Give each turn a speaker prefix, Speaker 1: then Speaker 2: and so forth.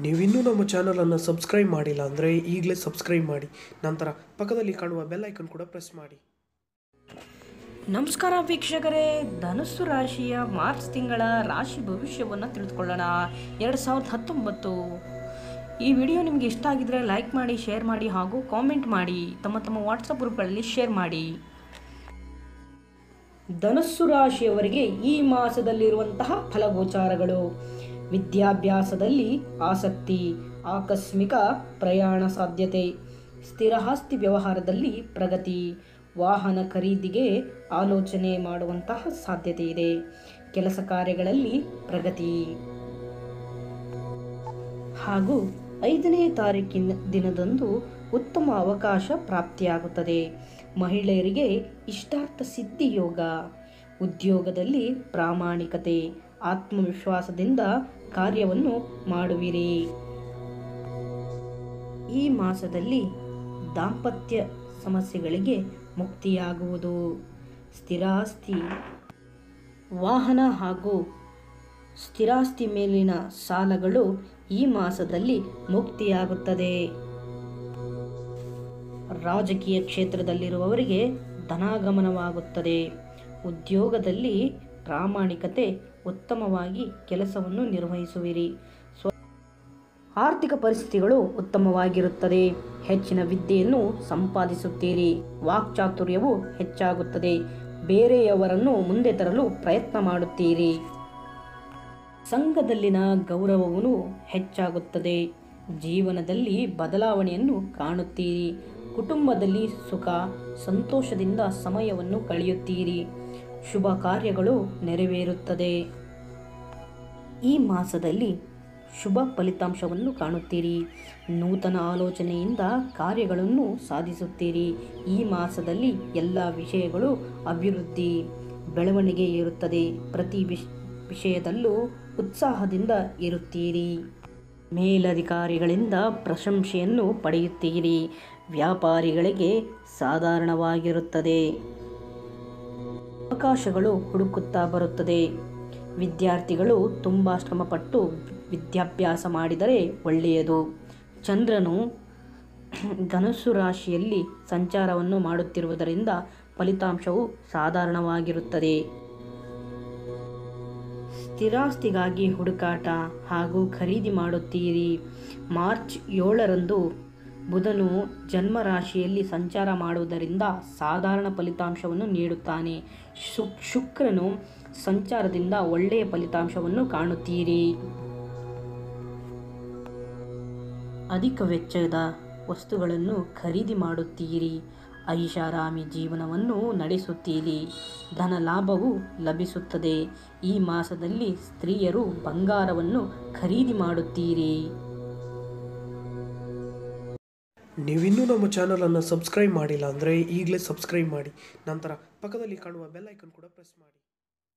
Speaker 1: ನೀವಿನ್ನೂ ನಮ್ಮ ಚಾನಲನ್ನು ಸಬ್ಸ್ಕ್ರೈಬ್ ಮಾಡಿಲ್ಲ ಅಂದರೆ ಈಗಲೇ ಸಬ್ಸ್ಕ್ರೈಬ್ ಮಾಡಿ. ನಂತರ ಪಕ್ಕದಲ್ಲಿ ಕಾಣುವ ಬೆಲ್ ಐಕನ್ ಕೂಡ ಪ್ರೆಸ್ ಮಾಡಿ.
Speaker 2: ನಮಸ್ಕಾರ ವೀಕ್ಷಕರೇ. ಧನುಸ್ಸು ರಾಶಿಯ ಮಾರ್ಚ್ ತಿಂಗಳ ರಾಶಿ ಭವಿಷ್ಯವನ್ನು ತಿಳಿದುಕೊಳ್ಳೋಣ. ಎರಡು ಸಾವಿರದ ಹತ್ತೊಂಬತ್ತು. ಈ ವಿಡಿಯೋ ನಿಮಗೆ ಇಷ್ಟ ಆಗಿದ್ರೆ ಲೈಕ್ ಮಾಡಿ ಶೇರ್ ಮಾಡಿ ಹಾಗೂ ಕಾಮೆಂಟ್ ಮಾಡಿ. ತಮ್ಮ ತಮ್ಮ ವಾಟ್ಸಪ್ ಗ್ರೂಪ್ಗಳಲ್ಲಿ ಶೇರ್ ಮಾಡಿ. ಧನಸ್ಸು ರಾಶಿಯವರಿಗೆ ಈ ಮಾಸದಲ್ಲಿರುವಂತಹ ಫಲಗೋಚಾರಗಳು. ವಿದ್ಯಾಭ್ಯಾಸದಲ್ಲಿ ಆಸಕ್ತಿ, ಆಕಸ್ಮಿಕ ಪ್ರಯಾಣ ಸಾಧ್ಯತೆ, ಸ್ಥಿರಆಸ್ತಿ ವ್ಯವಹಾರದಲ್ಲಿ ಪ್ರಗತಿ, ವಾಹನ ಖರೀದಿಗೆ ಆಲೋಚನೆ ಮಾಡುವಂತಹ ಸಾಧ್ಯತೆ ಇದೆ. ಕೆಲಸ ಕಾರ್ಯಗಳಲ್ಲಿ ಪ್ರಗತಿ. ಹಾಗೂ ಐದನೇ ತಾರೀಕಿನ ದಿನದಂದು ಉತ್ತಮ ಅವಕಾಶ ಪ್ರಾಪ್ತಿಯಾಗುತ್ತದೆ. ಮಹಿಳೆಯರಿಗೆ ಇಷ್ಟಾರ್ಥ ಸಿದ್ಧಿ ಯೋಗ, ಉದ್ಯೋಗದಲ್ಲಿ ಪ್ರಾಮಾಣಿಕತೆ ಆತ್ಮವಿಶ್ವಾಸದಿಂದ ಕಾರ್ಯವನ್ನು ಮಾಡುವಿರಿ. ಈ ಮಾಸದಲ್ಲಿ ದಾಂಪತ್ಯ ಸಮಸ್ಯೆಗಳಿಗೆ ಮುಕ್ತಿಯಾಗುವುದು. ಸ್ಥಿರಾಸ್ತಿ, ವಾಹನ ಹಾಗೂ ಸ್ಥಿರಾಸ್ತಿ ಮೇಲಿನ ಸಾಲಗಳು ಈ ಮಾಸದಲ್ಲಿ ಮುಕ್ತಿಯಾಗುತ್ತದೆ. ರಾಜಕೀಯ ಕ್ಷೇತ್ರದಲ್ಲಿರುವವರಿಗೆ ಧನಾಗಮನವಾಗುತ್ತದೆ. ಉದ್ಯೋಗದಲ್ಲಿ ಪ್ರಾಮಾಣಿಕತೆ, ಉತ್ತಮವಾಗಿ ಕೆಲಸವನ್ನು ನಿರ್ವಹಿಸುವಿರಿ. ಸ್ವ ಆರ್ಥಿಕ ಪರಿಸ್ಥಿತಿಗಳು ಉತ್ತಮವಾಗಿರುತ್ತದೆ. ಹೆಚ್ಚಿನ ವಿದ್ಯೆಯನ್ನು ಸಂಪಾದಿಸುತ್ತೀರಿ. ವಾಕ್ಚಾತುರ್ಯವು ಹೆಚ್ಚಾಗುತ್ತದೆ. ಬೇರೆಯವರನ್ನು ಮುಂದೆ ತರಲು ಪ್ರಯತ್ನ ಮಾಡುತ್ತೀರಿ. ಸಂಘದಲ್ಲಿನ ಗೌರವವನ್ನು ಹೆಚ್ಚಾಗುತ್ತದೆ. ಜೀವನದಲ್ಲಿ ಬದಲಾವಣೆಯನ್ನು ಕಾಣುತ್ತೀರಿ. ಕುಟುಂಬದಲ್ಲಿ ಸುಖ, ಸಂತೋಷದಿಂದ ಸಮಯವನ್ನು ಕಳೆಯುತ್ತೀರಿ. ಶುಭ ಕಾರ್ಯಗಳು ನೆರವೇರುತ್ತದೆ. ಈ ಮಾಸದಲ್ಲಿ ಶುಭ ಫಲಿತಾಂಶವನ್ನು ಕಾಣುತ್ತೀರಿ. ನೂತನ ಆಲೋಚನೆಯಿಂದ ಕಾರ್ಯಗಳನ್ನು ಸಾಧಿಸುತ್ತೀರಿ. ಈ ಮಾಸದಲ್ಲಿ ಎಲ್ಲ ವಿಷಯಗಳು ಅಭಿವೃದ್ಧಿ, ಬೆಳವಣಿಗೆ ಇರುತ್ತದೆ ಪ್ರತಿ ವಿಷ್, ವಿಷಯದಲ್ಲೂ ಉತ್ಸಾಹದಿಂದ ಇರುತ್ತೀರಿ. ಮೇಲಧಿಕಾರಿಗಳಿಂದ ಪ್ರಶಂಸೆಯನ್ನು ಪಡೆಯುತ್ತೀರಿ. ವ್ಯಾಪಾರಿಗಳಿಗೆ ಸಾಧಾರಣವಾಗಿರುತ್ತದೆ. ಅವಕಾಶಗಳು ಹುಡುಕುತ್ತಾ ಬರುತ್ತದೆ. ವಿದ್ಯಾರ್ಥಿಗಳು ತುಂಬ ಶ್ರಮಪಟ್ಟು ವಿದ್ಯಾಭ್ಯಾಸ ಮಾಡಿದರೆ ಒಳ್ಳೆಯದು. ಚಂದ್ರನು ಧನುಸ್ಸು ರಾಶಿಯಲ್ಲಿ ಸಂಚಾರವನ್ನು ಮಾಡುತ್ತಿರುವುದರಿಂದ ಫಲಿತಾಂಶವು ಸಾಧಾರಣವಾಗಿರುತ್ತದೆ. ಸ್ಥಿರಾಸ್ತಿಗಾಗಿ ಹುಡುಕಾಟ ಹಾಗೂ ಖರೀದಿ ಮಾಡುತ್ತೀರಿ. ಮಾರ್ಚ್ ಏಳರಂದು ಬುಧನು ಜನ್ಮ ರಾಶಿಯಲ್ಲಿ ಸಂಚಾರ ಮಾಡುವುದರಿಂದ ಸಾಧಾರಣ ಫಲಿತಾಂಶವನ್ನು ನೀಡುತ್ತಾನೆ. ಶು, ಶುಕ್ರನು ಸಂಚಾರದಿಂದ ಒಳ್ಳೆಯ ಫಲಿತಾಂಶವನ್ನು ಕಾಣುತ್ತೀರಿ. ಅಧಿಕ ವೆಚ್ಚದ ವಸ್ತುಗಳನ್ನು ಖರೀದಿ ಮಾಡುತ್ತೀರಿ. ಐಷಾರಾಮಿ ಜೀವನವನ್ನು ನಡೆಸುತ್ತೀರಿ. ಧನ ಲಾಭವು ಲಭಿಸುತ್ತದೆ. ಈ ಮಾಸದಲ್ಲಿ ಸ್ತ್ರೀಯರು ಬಂಗಾರವನ್ನು ಖರೀದಿ ಮಾಡುತ್ತೀರಿ.
Speaker 1: ನೀವಿನ್ನೂ ನಮ್ಮ ಚಾನಲನ್ನು ಸಬ್ಸ್ಕ್ರೈಬ್ ಮಾಡಿಲ್ಲ ಅಂದರೆ ಈಗಲೇ ಸಬ್ಸ್ಕ್ರೈಬ್ ಮಾಡಿ. ನಂತರ ಪಕ್ಕದಲ್ಲಿ ಕಾಣುವ ಬೆಲ್ ಐಕನ್ ಕೂಡ ಪ್ರೆಸ್ ಮಾಡಿ.